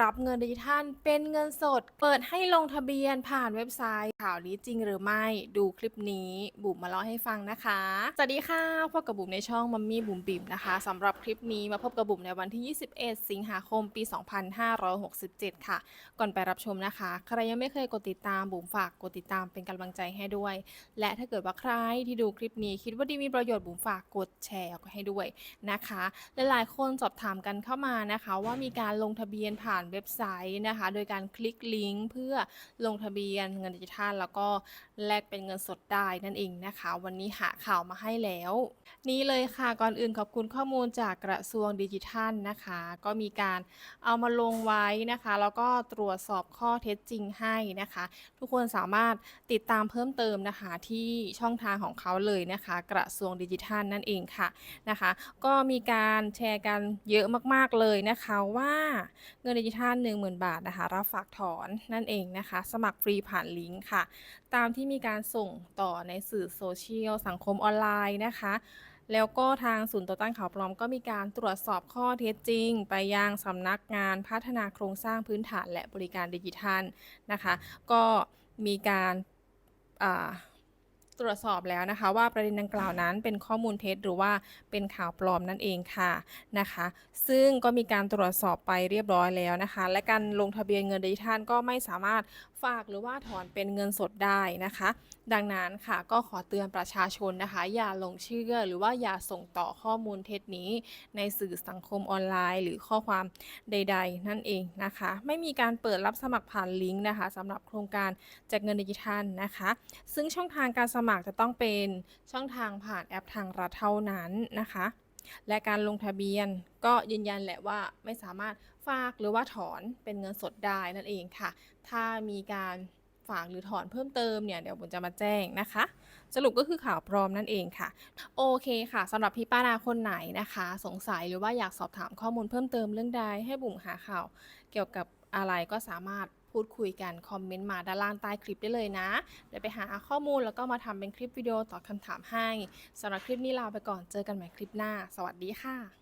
รับเงินดิจิทัลเป็นเงินสด เปิดให้ลงทะเบียนผ่านเว็บไซต์ ข่าวนี้จริงหรือไม่ดูคลิปนี้ บุ๋มมาเล่าให้ฟังนะคะ สวัสดีค่ะพบกับบุ๋มในช่องมัมมี่บุ๋มบิ๋มนะคะสำหรับคลิปนี้มาพบกับบุ๋มในวันที่ 21 สิงหาคมปี 2567 ค่ะ ก่อนไปรับชมนะคะ ใครยังไม่เคยกดติดตามบุ๋มฝากกดติดตามเป็นกำลังใจให้ด้วย และถ้าเกิดว่าใครที่ดูคลิปนี้คิดว่าดีมีประโยชน์บุ๋มฝากกดแชร์ให้ด้วยนะคะหลายๆคนสอบถามกันเข้ามานะคะ ว่ามีการลงทะเบียนผ่านเว็บไซต์นะคะ โดยการคลิกลิงก์เพื่อลงทะเบียนเงินดิจิทัล แล้วก็แลกเป็นเงินสดได้นั่นเองนะคะ วันนี้หาข่าวมาให้แล้ว นี่เลยค่ะก่อนอื่นขอบคุณข้อมูลจากกระทรวงดิจิทัลนะคะ ก็มีการเอามาลงไว้นะคะ แล้วก็ตรวจสอบข้อเท็จจริงให้นะคะ ทุกคนสามารถติดตามเพิ่มเติมนะคะที่ช่องทางของเขาเลยนะคะ กระทรวงดิจิทัลนั่นเองค่ะนะคะ ก็มีการแชร์กันเยอะมาก ๆเลยนะคะว่าเงินดิจิทัล10,000 บาทนะคะ รับฝากถอนนั่นเองนะคะ สมัครฟรีผ่านลิงก์ค่ะ ตามที่มีการส่งต่อในสื่อโซเชียล สังคมออนไลน์นะคะ แล้วก็ทางศูนย์ต่อต้านข่าวปลอมก็มีการตรวจสอบข้อเท็จจริง ไปยังสำนักงานพัฒนาโครงสร้างพื้นฐานและบริการดิจิทัลนะคะ ก็มีการอ่า ตรวจสอบแล้วนะคะ ว่าประเด็นดังกล่าวนั้นเป็นข้อมูลเท็จหรือว่าเป็นข่าวปลอมนั่นเองค่ะนะคะ ซึ่งก็มีการตรวจสอบไปเรียบร้อยแล้วนะคะ และการลงทะเบียนเงินดิจิทัลก็ไม่สามารถฝากหรือว่าถอนเป็นเงินสดได้นะคะ ดังนั้นค่ะก็ขอเตือนประชาชนนะคะ อย่าหลงเชื่อหรือว่าอย่าส่งต่อข้อมูลเท็จนี้ ในสื่อสังคมออนไลน์ หรือข้อความใด ๆ นั่นเองนะคะ ไม่มีการเปิดรับสมัครผ่านลิงก์นะคะสำหรับโครงการแจกเงินดิจิทัลนะคะ ซึ่งช่องทางการสมัมัครจะต้องเป็นช่องทางผ่านแอปทางรัฐเท่านั้นนะคะ และการลงทะเบียนก็ยืนยันแหละว่าไม่สามารถฝากหรือว่าถอนเป็นเงินสดได้นั่นเองค่ะ ถ้ามีการฝากหรือถอนเพิ่มเติมเนี่ยเดี๋ยวผมจะมาแจ้งนะคะ สรุปก็คือข่าวปลอมนั่นเองค่ะ โอเคค่ะสำหรับพี่ป้านาคนไหนนะคะ สงสัยหรือว่าอยากสอบถามข้อมูลเพิ่มเติมเรื่องใดให้บุ๋มหาข่าว เกี่ยวกับอะไรก็สามารถ พูดคุยกันคอมเมนต์มาด้านล่างใต้คลิปได้เลยนะเดี๋ยวไปหาข้อมูลแล้วก็มาทำเป็นคลิปวิดีโอตอบคำถามให้สำหรับคลิปนี้ลาไปก่อนเจอกันใหม่คลิปหน้า สวัสดีค่ะ